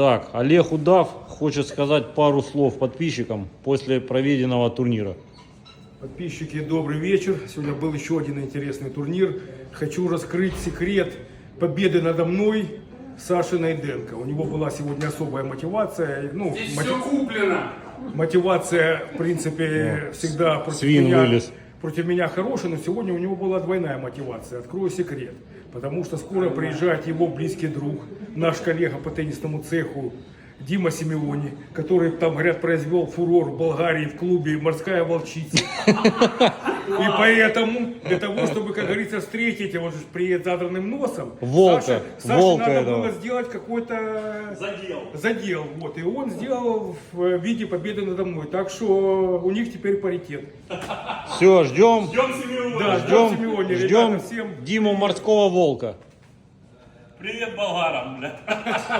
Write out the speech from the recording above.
Так, Олег Удав хочет сказать пару слов подписчикам после проведенного турнира. Подписчики, добрый вечер. Сегодня был еще один интересный турнир. Хочу раскрыть секрет победы надо мной Саши Найденко. У него была сегодня особая мотивация. Ну, Здесь мотив- все куплено. мотивация, в принципе, всегда против свин меня, вылез. Против меня хорошая, но сегодня у него была двойная мотивация. Открою секрет. Потому что скоро приезжает его близкий друг, наш коллега по теннисному цеху Дима Симеони, который там, говорят, произвел фурор в Болгарии в клубе «Морская волчица». И поэтому, для того, чтобы, как говорится, встретить его, приедет задранным носом, Волка, Саше, Саше волка надо этого. было сделать какой-то задел. Вот, и он сделал в виде победы надо мной. Так что у них теперь паритет. Все, ждем, Ждем Симеона. Да, ждем, Симеони, ждем ребята, всем Диму Морского Волка. Привет болгарам, бля.